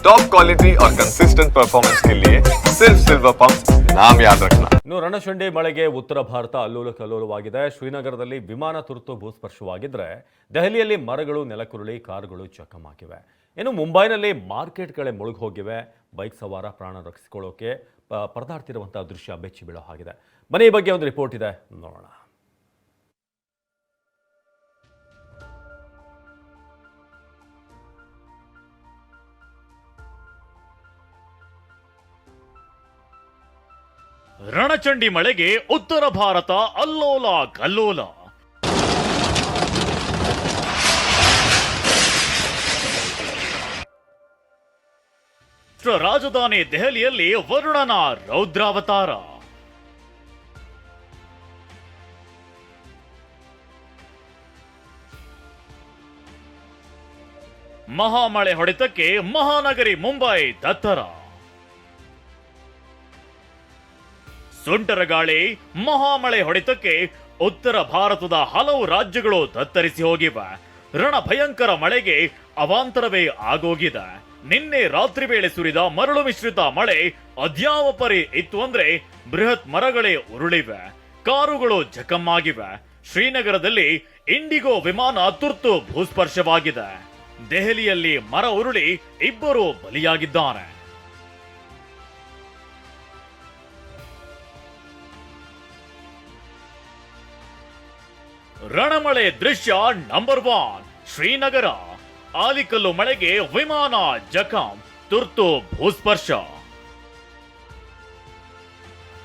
Top quality और consistent performance के लिए सिर्फ सिल्वर पंप नाम याद रखना ಇನ್ನು ರಣಚಂಡಿ ಮಳೆಗೆ ಉತ್ತರ ಭಾರತ ಅಲ್ಲೋಲ ಕಲ್ಲೋಲವಾಗಿದೆ ಶ್ರೀನಗರದಲ್ಲಿ ವಿಮಾನ ತುರ್ತು ಭೂಸ್ಪರ್ಶವಾಗಿದ್ರೆ ದೆಹಲಿಯಲ್ಲಿ ಮರಗಳು ನೆಲಕುರುಳಿ ಕಾರುಗಳು ಚಕ್ಕಮಾಗಿವೆ ಇನ್ನು ಮುಂಬೈನಲ್ಲಿ ಮಾರ್ಕೆಟ್ಗಳೇ ಮುಳುಗಿ ಹೋಗಿವೆ ಬೈಕ್ ಸವಾರ ಪ್ರಾಣ ರಕ್ಷಿಸಿಕೊಳ್ಳೋಕೆ ಪ- ಪರದಾಡ್ತಿರುವಂತಹ ದೃಶ್ಯ ಬೆಚ್ಚಿ ಬೀಳೋ ಹಾಗಿದೆ ಬನ್ನಿ ಈ ಬಗ್ಗೆ ಒಂದು ರಿಪೋರ್ಟ್ ಇದೆ ನೋಡೋಣ ರಣಚಂಡಿ ಮಳೆಗೆ ಉತ್ತರ ಭಾರತ ಅಲ್ಲೋಲ ಕಲ್ಲೋಲ ರಾಜಧಾನಿ ದೆಹಲಿಯಲ್ಲಿ ವರುಣನ ರೌದ್ರಾವತಾರ. ಮಹಾಮಳೆ ಹೊಡೆತಕ್ಕೆ ಮಹಾನಗರಿ ಮುಂಬೈ ದತ್ತರ. ಸುಂಟರ ಗಾಳಿ, ಮಹಾಮಳೆ ಹೊಡೆತಕ್ಕೆ ಉತ್ತರ ಭಾರತದ ಹಲವು ರಾಜ್ಯಗಳು ತತ್ತರಿಸಿ ಹೋಗಿವೆ. ರಣ ಭಯಂಕರ ಮಳೆಗೆ ಅವಾಂತರವೇ ಆಗೋಗಿದೆ. ನಿನ್ನೆ ರಾತ್ರಿ ವೇಳೆ ಸುರಿದ ಮರಳು ಮಿಶ್ರಿತ ಮಳೆ ಅದ್ಯಾವ ಪರಿ ಇತ್ತು ಅಂದ್ರೆ ಬೃಹತ್ ಮರಗಳೇ ಉರುಳಿವೆ. ಕಾರುಗಳು ಜಖಮ್ಮಾಗಿವೆ. ಶ್ರೀನಗರದಲ್ಲಿ ಇಂಡಿಗೋ ವಿಮಾನ ತುರ್ತು ಭೂಸ್ಪರ್ಶವಾಗಿದೆ. ದೆಹಲಿಯಲ್ಲಿ ಮರ ಉರುಳಿ ಇಬ್ಬರು ಬಲಿಯಾಗಿದ್ದಾರೆ. ರಣಮಳೆ ದೃಶ್ಯ ನಂಬರ್ ಒನ್ ಶ್ರೀನಗರ. ಆಲಿಕಲ್ಲು ಮಳೆಗೆ ವಿಮಾನ ಜಖಂ, ತುರ್ತು ಭೂಸ್ಪರ್ಶ.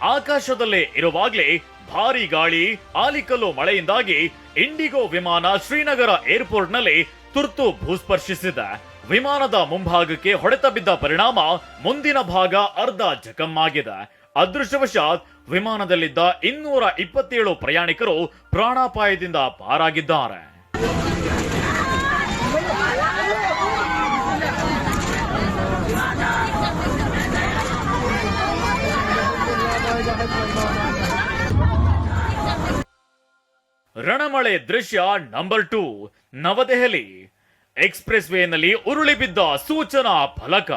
ಆಕಾಶದಲ್ಲೇ ಇರುವಾಗಲೇ ಭಾರಿ ಗಾಳಿ, ಆಲಿಕಲ್ಲು ಮಳೆಯಿಂದಾಗಿ ಇಂಡಿಗೋ ವಿಮಾನ ಶ್ರೀನಗರ ಏರ್ಪೋರ್ಟ್ನಲ್ಲಿ ತುರ್ತು ಭೂಸ್ಪರ್ಶಿಸಿದೆ. ವಿಮಾನದ ಮುಂಭಾಗಕ್ಕೆ ಹೊಡೆತ ಬಿದ್ದ ಪರಿಣಾಮ ಮುಂದಿನ ಭಾಗ ಅರ್ಧ ಜಖಮ್ಮಾಗಿದೆ ಅದೃಷ್ಟವಶಾತ್ ವಿಮಾನದಲ್ಲಿದ್ದ ಇನ್ನೂರ ಇಪ್ಪತ್ತೇಳು ಪ್ರಯಾಣಿಕರು ಪ್ರಾಣಾಪಾಯದಿಂದ ಪಾರಾಗಿದ್ದಾರೆ. ರಣಮಳೆ ದೃಶ್ಯ ನಂಬರ್ ಟೂ, ನವದೆಹಲಿ. ಎಕ್ಸ್ಪ್ರೆಸ್ ವೇನಲ್ಲಿ ಉರುಳಿ ಬಿದ್ದ ಸೂಚನಾ ಫಲಕ.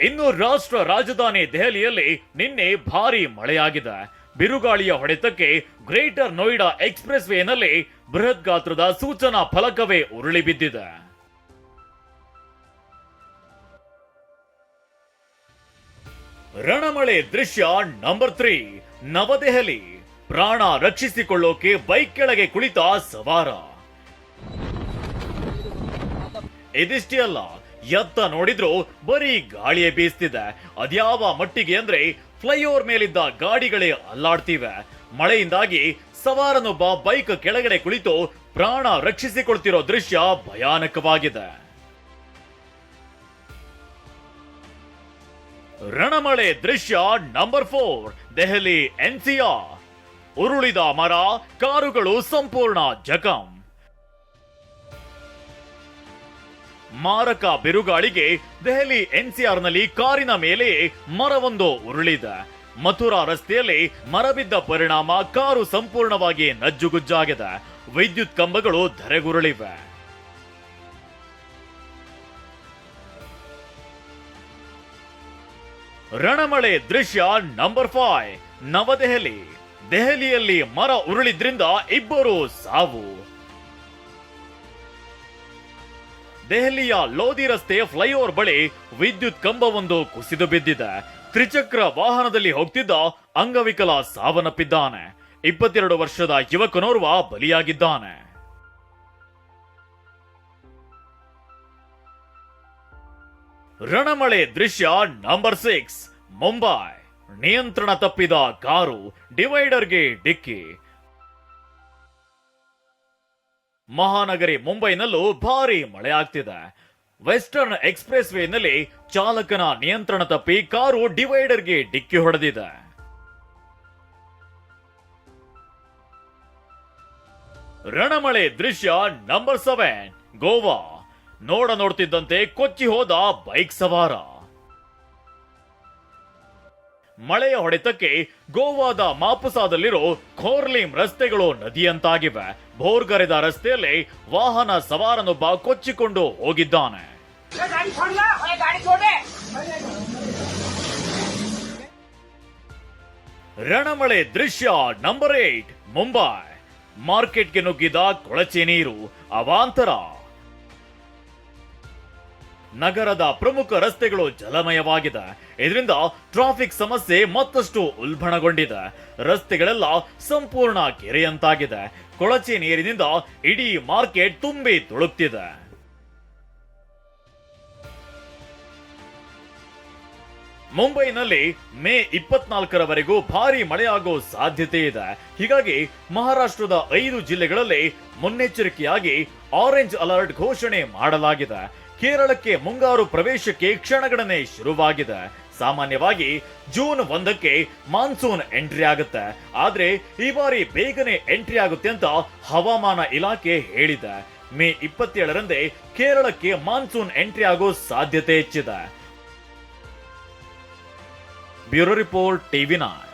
ಇನ್ನು ರಾಷ್ಟ್ರ ರಾಜಧಾನಿ ದೆಹಲಿಯಲ್ಲಿ ನಿನ್ನೆ ಭಾರಿ ಮಳೆಯಾಗಿದೆ. ಬಿರುಗಾಳಿಯ ಹೊಡೆತಕ್ಕೆ ಗ್ರೇಟರ್ ನೋಯ್ಡಾ ಎಕ್ಸ್ಪ್ರೆಸ್ ವೇನಲ್ಲಿ ಬೃಹತ್ ಗಾತ್ರದ ಸೂಚನಾ ಫಲಕವೇ ಉರುಳಿ ಬಿದ್ದಿದೆ. ರಣಮಳೆ ದೃಶ್ಯ ನಂಬರ್ ತ್ರೀ, ನವದೆಹಲಿ. ಪ್ರಾಣ ರಕ್ಷಿಸಿಕೊಳ್ಳೋಕೆ ಬೈಕ್ ಕೆಳಗೆ ಕುಳಿತ ಸವಾರ. ಇದಿಷ್ಟೇ ಅಲ್ಲ ಎತ್ತ ನೋಡಿದ್ರು ಬರೀ ಗಾಳಿಯೇ ಬೀಸ್ತಿದೆ. ಅದ್ಯಾವ ಮಟ್ಟಿಗೆ ಅಂದ್ರೆ ಫ್ಲೈಓವರ್ ಮೇಲಿದ್ದ ಗಾಡಿಗಳೇ ಅಲ್ಲಾಡ್ತಿವೆ. ಮಳೆಯಿಂದಾಗಿ ಸವಾರನೊಬ್ಬ ಬೈಕ್ ಕೆಳಗಡೆ ಕುಳಿತು ಪ್ರಾಣ ರಕ್ಷಿಸಿಕೊಳ್ತಿರೋ ದೃಶ್ಯ ಭಯಾನಕವಾಗಿದೆ. ರಣಮಳೆ ದೃಶ್ಯ ನಂಬರ್ ಫೋರ್, ದೆಹಲಿ ಎನ್ಸಿಆರ್ ಉರುಳಿದ ಮರ, ಕಾರುಗಳು ಸಂಪೂರ್ಣ ಜಖಂ. ಮಾರಕ ಬಿರುಗಾಳಿಗೆ ದೆಹಲಿ ಎನ್ಸಿಆರ್ನಲ್ಲಿ ಕಾರಿನ ಮೇಲೆ ಮರವೊಂದು ಉರುಳಿದೆ. ಮಥುರಾ ರಸ್ತೆಯಲ್ಲಿ ಮರಬಿದ್ದ ಪರಿಣಾಮ ಕಾರು ಸಂಪೂರ್ಣವಾಗಿ ನಜ್ಜುಗುಜ್ಜಾಗಿದೆ. ವಿದ್ಯುತ್ ಕಂಬಗಳು ಧರೆಗುರುಳಿವೆ. ರಣಮಳೆ ದೃಶ್ಯ ನಂಬರ್ ಫೈವ್, ನವದೆಹಲಿ. ದೆಹಲಿಯಲ್ಲಿ ಮರ ಉರುಳಿದ್ರಿಂದ ಇಬ್ಬರು ಸಾವು. ದೆಹಲಿಯ ಲೋಧಿ ರಸ್ತೆ ಫ್ಲೈಓವರ್ ಬಳಿ ವಿದ್ಯುತ್ ಕಂಬವೊಂದು ಕುಸಿದು ಬಿದ್ದಿದೆ. ತ್ರಿಚಕ್ರ ವಾಹನದಲ್ಲಿ ಹೋಗ್ತಿದ್ದ ಅಂಗವಿಕಲ ಸಾವನ್ನಪ್ಪಿದ್ದಾನೆ. ಇಪ್ಪತ್ತೆರಡು ವರ್ಷದ ಯುವಕನೋರ್ವ ಬಲಿಯಾಗಿದ್ದಾನೆ. ರಣಮಳೆ ದೃಶ್ಯ ನಂಬರ್ ಸಿಕ್ಸ್, ಮುಂಬೈ. ನಿಯಂತ್ರಣ ತಪ್ಪಿದ ಕಾರು ಡಿವೈಡರ್ಗೆ ಡಿಕ್ಕಿ. ಮಹಾನಗರಿ ಮುಂಬೈನಲ್ಲೂ ಭಾರಿ ಮಳೆ ಆಗ್ತಿದೆ. ವೆಸ್ಟರ್ನ್ ಎಕ್ಸ್ಪ್ರೆಸ್ ವೇನಲ್ಲಿ ಚಾಲಕನ ನಿಯಂತ್ರಣ ತಪ್ಪಿ ಕಾರು ಡಿವೈಡರ್ಗೆ ಡಿಕ್ಕಿ ಹೊಡೆದಿದೆ. ರಣಮಳೆ ದೃಶ್ಯ ನಂಬರ್ ಸೆವೆನ್ ಗೋವಾ. ನೋಡ ನೋಡ್ತಿದ್ದಂತೆ ಕೊಚ್ಚಿ ಹೋದ ಬೈಕ್ ಸವಾರ. ಮಳೆಯ ಹೊಡೆತಕ್ಕೆ ಗೋವಾದ ಮಾಪುಸಾದಲ್ಲಿರೋ ಖೋರ್ಲಿಂ ರಸ್ತೆಗಳು ನದಿಯಂತಾಗಿವೆ. ಭೋರ್ಗರೆದ ರಸ್ತೆಯಲ್ಲಿ ವಾಹನ ಸವಾರನೊಬ್ಬ ಕೊಚ್ಚಿಕೊಂಡು ಹೋಗಿದ್ದಾನೆ. ರಣಮಳೆ ದೃಶ್ಯ ನಂಬರ್ ಏಟ್, ಮುಂಬೈ. ಮಾರ್ಕೆಟ್ಗೆ ನುಗ್ಗಿದ ಕೊಳಚೆ ನೀರು, ಅವಾಂತರ. ನಗರದ ಪ್ರಮುಖ ರಸ್ತೆಗಳು ಜಲಮಯವಾಗಿದೆ. ಇದರಿಂದ ಟ್ರಾಫಿಕ್ ಸಮಸ್ಯೆ ಮತ್ತಷ್ಟು ಉಲ್ಬಣಗೊಂಡಿದೆ. ರಸ್ತೆಗಳೆಲ್ಲ ಸಂಪೂರ್ಣ ಕೆರೆಯಂತಾಗಿದೆ. ಕೊಳಚೆ ನೀರಿನಿಂದ ಇಡೀ ಮಾರ್ಕೆಟ್ ತುಂಬಿ ತುಳುಕ್ತಿದೆ. ಮುಂಬೈನಲ್ಲಿ ಮೇ ಇಪ್ಪತ್ನಾಲ್ಕರವರೆಗೂ ಭಾರಿ ಮಳೆಯಾಗೋ ಸಾಧ್ಯತೆ ಇದೆ. ಹೀಗಾಗಿ ಮಹಾರಾಷ್ಟ್ರದ ಐದು ಜಿಲ್ಲೆಗಳಲ್ಲಿ ಮುನ್ನೆಚ್ಚರಿಕೆಯಾಗಿ ಆರೆಂಜ್ ಅಲರ್ಟ್ ಘೋಷಣೆ ಮಾಡಲಾಗಿದೆ. ಕೇರಳಕ್ಕೆ ಮುಂಗಾರು ಪ್ರವೇಶಕ್ಕೆ ಕ್ಷಣಗಣನೆ ಶುರುವಾಗಿದೆ. ಸಾಮಾನ್ಯವಾಗಿ ಜೂನ್ ಒಂದಕ್ಕೆ ಮಾನ್ಸೂನ್ ಎಂಟ್ರಿ ಆಗುತ್ತೆ. ಆದ್ರೆ ಈ ಬಾರಿ ಬೇಗನೆ ಎಂಟ್ರಿ ಆಗುತ್ತೆ ಅಂತ ಹವಾಮಾನ ಇಲಾಖೆ ಹೇಳಿದೆ. ಮೇ ಇಪ್ಪತ್ತೇಳರಂದೇ ಕೇರಳಕ್ಕೆ ಮಾನ್ಸೂನ್ ಎಂಟ್ರಿ ಆಗೋ ಸಾಧ್ಯತೆ ಹೆಚ್ಚಿದೆ. Bureau report TV nine.